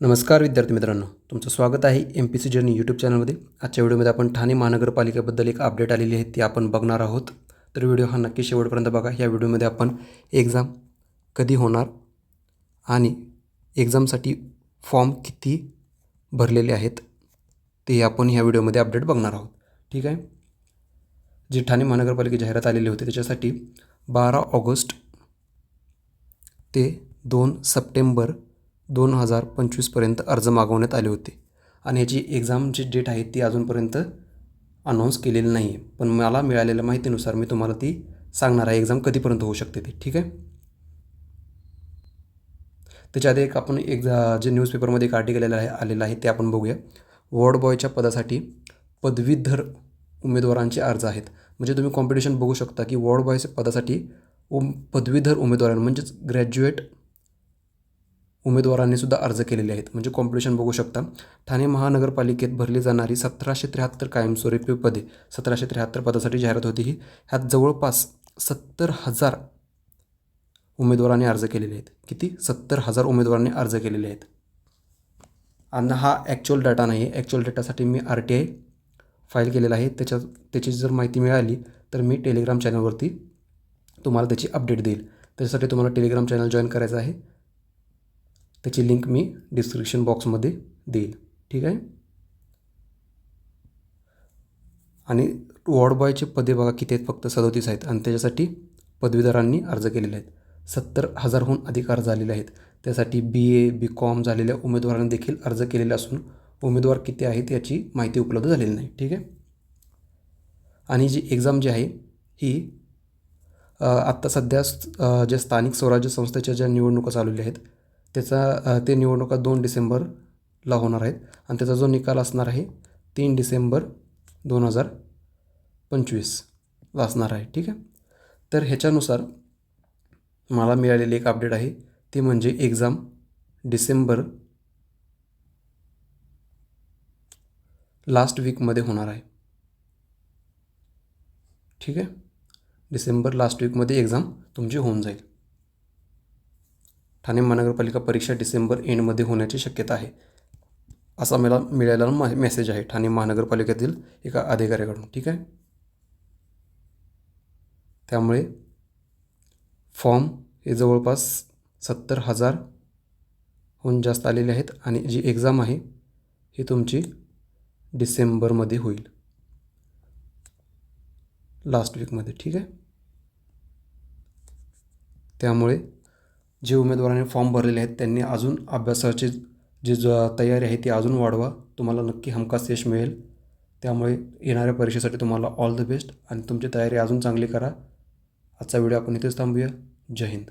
नमस्कार विद्यार्थी मित्रांनो तुमचं स्वागत आहे M P C journey YouTube चॅनलमध्ये आजच्या व्हिडिओमध्ये आपण ठाणे महानगरपालिकेबद्दल एक अपडेट आलेली आहे ती आपण बघणार आहोत. तर व्हिडिओ हा नक्की शेवटपर्यंत बघा. या व्हिडिओमध्ये आपण एक्झाम कधी होणार आणि एक्झामसाठी फॉर्म किती भरलेले आहेत ते आपण ह्या व्हिडिओमध्ये अपडेट बघणार आहोत. ठीक आहे? जे ठाणे महानगरपालिके जाहिरात आलेली होती त्याच्यासाठी बारा ऑगस्ट ते दोन सप्टेंबर दोन हजार पंचवीसपर्यंत अर्ज मागवण्यात आले होते. आणि याची एक्झामची डेट आहे ती अजूनपर्यंत अनाऊन्स केलेली नाही आहे पण मला मिळालेल्या माहितीनुसार मी तुम्हाला ती सांगणार आहे. एक्झाम कधीपर्यंत होऊ शकते ती ठीक आहे? त्याच्या आधी एक आपण एक जे न्यूजपेपरमध्ये एक आर्टिकल आलेलं आहे आलेलं आहे ते आपण बघूया. वॉर्ड बॉयच्या पदासाठी पदवीधर उमेदवारांचे अर्ज आहेत. म्हणजे तुम्ही कॉम्पिटिशन बघू शकता की वॉर्ड बॉयच्या पदासाठी उम पदवीधर उमेदवारां म्हणजेच ग्रॅज्युएट उमेदवारांनी सुद्धा अर्ज केलेले आहेत. म्हणजे कॉम्पिटिशन बघू शकता. ठाणे महानगरपालिकेत भरली जाणारी सतराशे त्र्याहत्तर कायमस्वरूपी पदे सतराशे त्र्याहत्तर पदासाठी जाहिरात होती ही. ह्यात जवळपास सत्तर हजार उमेदवारांनी अर्ज केलेले आहेत. किती? सत्तर हजार उमेदवारांनी अर्ज केलेले आहेत. आणि हा ॲक्च्युअल डाटा नाही आहे ॲक्च्युअल डाटासाठी मी आर टी आय फाईल केलेला आहे. त्याच्या त्याची जर माहिती मिळाली तर मी टेलिग्राम चॅनलवरती तुम्हाला त्याची अपडेट देईल. त्याच्यासाठी तुम्हाला टेलिग्राम चॅनल जॉईन करायचं आहे. त्याची लिंक मी डिस्क्रिप्शन बॉक्समध्ये देईल. ठीक आहे? आणि वॉर्ड बॉयचे पदे बघा किती आहेत? फक्त सदोतीस आहेत. आणि त्याच्यासाठी पदवीधरांनी अर्ज केलेले आहेत. सत्तर हजारहून अधिक अर्ज आलेले आहेत. त्यासाठी बी ए बी कॉम झालेल्या उमेदवारांनी देखील अर्ज केलेले असून उमेदवार किती आहेत याची माहिती उपलब्ध झालेली नाही. ठीक आहे? आणि जी एक्झाम जी आहे ही आत्ता सध्या ज्या स्थानिक स्वराज्य संस्थेच्या ज्या निवडणुका चालवल्या आहेत त्याचा ते निवडणुका दोन डिसेंबरला होणार आहेत आणि त्याचा जो निकाल असणार आहे तीन डिसेंबर दोन हजार पंचवीसला असणार आहे ठीक आहे? तर ह्याच्यानुसार मला मिळालेली एक अपडेट आहे ती म्हणजे एक्झाम डिसेंबर लास्ट वीकमध्ये होणार आहे. ठीक आहे? डिसेंबर लास्ट वीकमध्ये एक्झाम तुमची होऊन जाईल. ठाणे महानगरपालिका परीक्षा डिसेंबर एंडमध्ये होण्याची शक्यता आहे असा मला मिळालेला मा मेसेज आहे ठाणे महानगरपालिकेतील एका अधिकाऱ्याकडून ठीक आहे? त्यामुळे फॉर्म हे जवळपास सत्तर हजारहून जास्त आलेले आहेत आणि जी एक्झाम आहे ही तुमची डिसेंबरमध्ये होईल. लास्ट वीकमध्ये ठीक आहे? त्यामुळे जे उमेदवाराने फॉर्म भरलेले आहेत त्यांनी अजून अभ्यासाची जी ज तयारी आहे ती अजून वाढवा. तुम्हाला नक्की हमखास यश मिळेल. त्यामुळे येणाऱ्या परीक्षेसाठी तुम्हाला ऑल द बेस्ट आणि तुमची तयारी अजून चांगली करा. आजचा व्हिडिओ आपण इथेच थांबूया. जय हिंद.